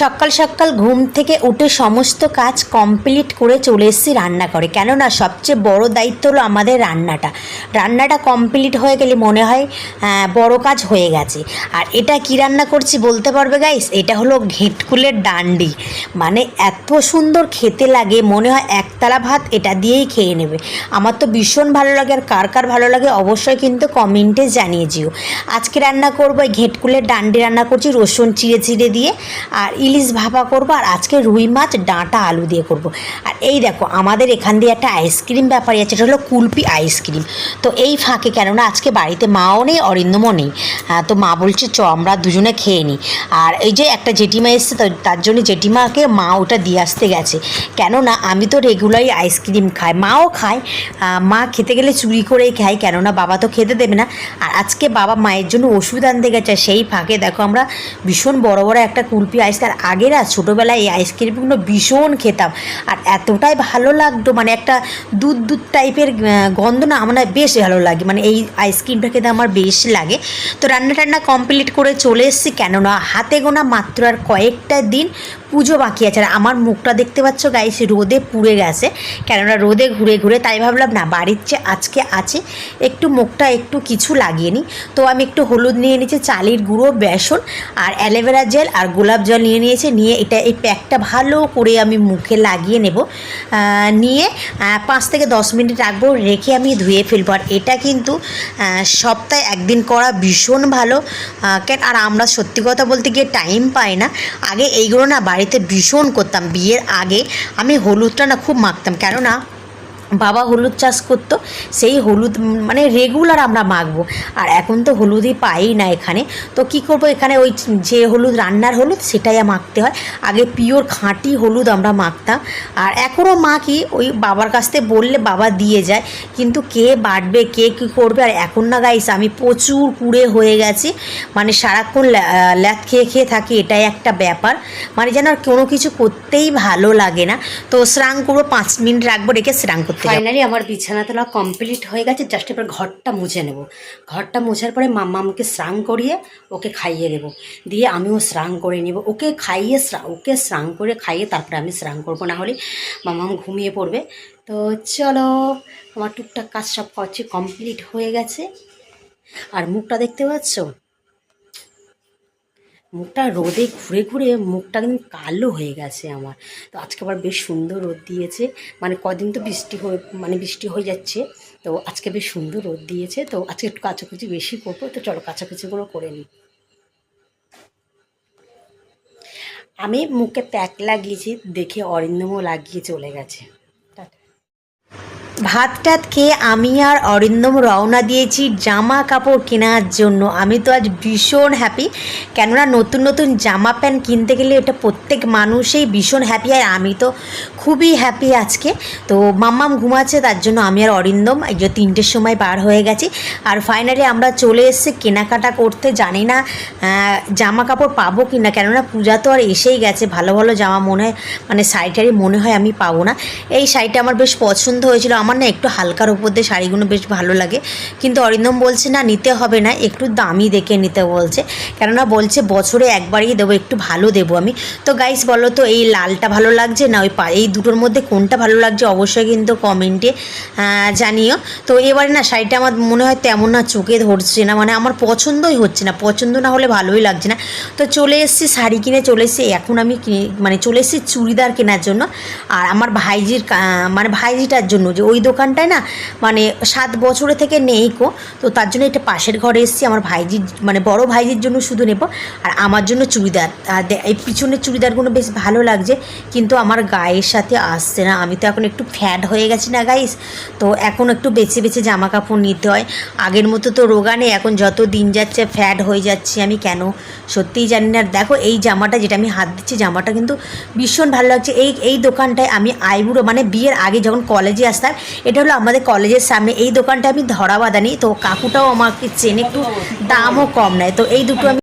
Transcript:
সকাল সকাল ঘুম থেকে উঠে সমস্ত কাজ কমপ্লিট করে চলে এসেছি রান্না করে কেননা সবচেয়ে বড় দায়িত্ব হলো আমাদের রান্নাটা। রান্নাটা কমপ্লিট হয়ে গেলে মনে হয় বড় কাজ হয়ে গেছে। আর এটা কি রান্না করছি বলতে পারবে গাইস এটা হলো ঘেটকুলের ডান্ডি। মানে এত সুন্দর খেতে লাগে, মনে হয় একতলা ভাত এটা দিয়েই খেয়ে নেবে। আমার তো ভীষণ ভালো লাগে আর কার কার ভালো লাগে অবশ্যই কিন্তু কমেন্টে জানিয়ে দিও। আজকে রান্না করব ঘেটকুলের ডান্ডি রান্না করছি রসুন চিড়ে চিড়ে দিয়ে। আর ইলিশ ভাপা করব আর আজকে রুই মাছ, ডাঁটা, আলু দিয়ে করব। আর এই দেখো, আমাদের এখান দিয়ে একটা আইসক্রিম ব্যাপারই আছে এটা হলো কুলপি আইসক্রিম। তো এই ফাঁকে কেননা আজকে বাড়িতে মাও নেই, অরিন্দমও নেই। তো মা বলছে, চ, আমরা দুজনে খেয়ে নিই। আর এই যে একটা জেঠিমা এসছে তার জন্য জেঠিমাকে মা ওটা দিয়ে আসতে গেছে। কেননা আমি তো রেগুলারই আইসক্রিম খাই, মাও খায়। মা খেতে গেলে চুরি করেই খাই কেননা বাবা তো খেতে দেবে না। আর আজকে বাবা মায়ের জন্য ওষুধ আনতে গেছে, সেই ফাঁকে দেখো আমরা ভীষণ বড় বড় একটা কুলপি আইস আর আগে না ছোটোবেলায় এই আইসক্রিমগুলো ভীষণ খেতাম। আর এতটাই ভালো লাগতো মানে একটা দুধ দুধ টাইপের গন্ধ না আমার বেশ ভালো লাগে। মানে এই আইসক্রিমটা খেতে আমার বেশ লাগে। তো রান্না টান্না কমপ্লিট করে চলে এসেছি, কেননা হাতে গোনা মাত্র আর কয়েকটা দিন পুজো বাকি আছে। আর আমার মুখটা দেখতে পাচ্ছ গাইস রোদে পুড়ে গেছে। কেননা রোদে ঘুরে ঘুরে তাই ভাবলাম, না, বাড়ির চেয়ে আজকে আছে, একটু মুখটা একটু কিছু লাগিয়ে নিই। তো আমি একটু হলুদ নিয়ে নিয়েছি, চালের গুঁড়ো, বেসন আর অ্যালোভেরা জেল আর গোলাপ জল নিয়ে নিয়েছি। নিয়ে এটা, এই প্যাকটা ভালো করে আমি মুখে লাগিয়ে নেব। নিয়ে পাঁচ থেকে দশ মিনিট রাখব, রেখে আমি ধুয়ে ফেলব। আর এটা কিন্তু সপ্তাহে একদিন করা ভীষণ ভালো। আর আমরা সত্যি কথা বলতে গিয়ে টাইম পাই না। আগে এইগুলো না বাড়িতে ভীষণ করতাম। বিয়ের আগে আমি হলুদটা না খুব মাখতাম। কেননা বাবা হলুদ চাষ করতো, সেই হলুদ মানে রেগুলার আমরা মাখবো। আর এখন তো হলুদই পাই না এখানে। তো কি করব এখানে ওই যে হলুদ, রান্নার হলুদ, সেটাই মাখতে হয়। আগে পিওর খাঁটি হলুদ আমরা মাখতাম। আর এখনও মাখি, ওই বাবার কাছ থেকে বললে বাবা দিয়ে যায়। কিন্তু কে বাটবে, কে কী করবে? আর এখন না গাইস আমি প্রচুর কুড়ে হয়ে গেছি। মানে সারাক্ষণ ল্যাথ খেয়ে খেয়ে থাকি, এটাই একটা ব্যাপার। মানে যেন আর কোনো কিছু করতেই ভালো লাগে না। তো স্নান করব, পাঁচ মিনিট রাখব, রেখে স্নান করতে ফাইনালি আমার বিছানা তোলা কমপ্লিট হয়ে গেছে জাস্ট এবার ঘরটা মুছে নেব। ঘরটা মোছার পরে মাম্মা আমাকে স্নান করিয়ে ওকে খাইয়ে দেবো। দিয়ে আমিও স্নান করে নেব। ওকে খাইয়ে ওকে স্নান করে খাইয়ে তারপরে আমি স্নান করব। না হলে মাম্মাম ঘুমিয়ে পড়বে। তো চলো, আমার টুকটাক কাজ সব করছি কমপ্লিট হয়ে গেছে। আর মুখটা দেখতে পাচ্ছ? মুখটা রোদে ঘুরে ঘুরে মুখটা কিন্তু কালো হয়ে গেছে আমার। তো আজকে আবার বেশ সুন্দর রোদ দিয়েছে। মানে কদিন তো বৃষ্টি হয়ে মানে বৃষ্টি হয়ে যাচ্ছে। তো আজকে বেশ সুন্দর রোদ দিয়েছে। তো আজকে একটু কাচাকুচি বেশি করব। তো চলো কাচাকুচিগুলো করে নিই। আমি মুখে প্যাক লাগিয়েছি, দেখে অরিন্দমও লাগিয়ে চলে গেছে। ভাত টাত খেয়ে আমি আর অরিন্দম রওনা দিয়েছি জামা কাপড় কেনার জন্য। আমি তো আজ ভীষণ হ্যাপি কেননা নতুন নতুন জামা প্যান্ট কিনতে গেলে এটা প্রত্যেক মানুষই ভীষণ হ্যাপি আর আমি তো খুবই হ্যাপি আজকে। তো মাম্মাম ঘুমাচ্ছে, তার জন্য আমি আর অরিন্দম এই যে তিনটের সময় বার হয়ে গেছি। আর ফাইনালি আমরা চলে এসেছি কেনাকাটা করতে। জানি না জামা কাপড় পাবো কি না কেননা পূজা তো আর এসেই গেছে। ভালো ভালো জামা মনে হয় মানে শাড়িটারি মনে হয় আমি পাবো না। এই শাড়িটা আমার বেশ পছন্দ হয়েছিল। আমার না একটু হালকার উপর দিয়ে শাড়িগুলো বেশ ভালো লাগে। কিন্তু অরিন্দম বলছে, না, নিতে হবে না, একটু দামি দেখে নিতে বলছে। কেননা বলছে, বছরে একবারই দেবো, একটু ভালো দেবো আমি। তো গাইস বলো তো, এই লালটা ভালো লাগছে না ওই এই দুটোর মধ্যে কোনটা ভালো লাগছে অবশ্যই কিন্তু কমেন্টে জানিও। তো এবারে না, শাড়িটা আমার মনে হয় তেমন না চোখে ধরছে না মানে আমার পছন্দই হচ্ছে না, পছন্দ না হলে ভালোই লাগছে না। তো চলে এসেছি, শাড়ি কিনে চলে এসেছি, এখন আমি মানে চলে এসেছি চুড়িদার কেনার জন্য। আর আমার ভাইজির মানে ভাইজিটার জন্য, যে ওই দোকানটায় না মানে সাত বছরে থেকে নেই কো তো তার জন্য এটা পাশের ঘরে এসেছি, আমার ভাইজির মানে বড় ভাইজির জন্য শুধু নেব। আর আমার জন্য চুড়িদার এই পিছনের চুড়িদারগুলো বেশ ভালো লাগছে, কিন্তু আমার গায়ের সাথে আসছে না। আমি তো এখন একটু ফ্যাট হয়ে গেছি না গাইস তো এখন একটু বেছে বেছে জামা কাপড় নিতে হয়। আগের মতো তো রোগা নেই, এখন যত দিন যাচ্ছে ফ্যাট হয়ে যাচ্ছি, আমি কেন? সত্যিই জানি না। আর দেখো, এই জামাটা যেটা আমি হাত দিচ্ছি, জামাটা কিন্তু ভীষণ ভালো লাগছে। এই এই দোকানটায় আমি আইবুড়ো মানে বিয়ের আগে যখন কলেজে আসতাম এটা হলো আমাদের কলেজের সামনে। এই দোকানটা আমি ধরা বাঁধানি তো কাকুটাও আমাকে চেনে, একটু দামও কম নেয়। তো এই দুটো আমি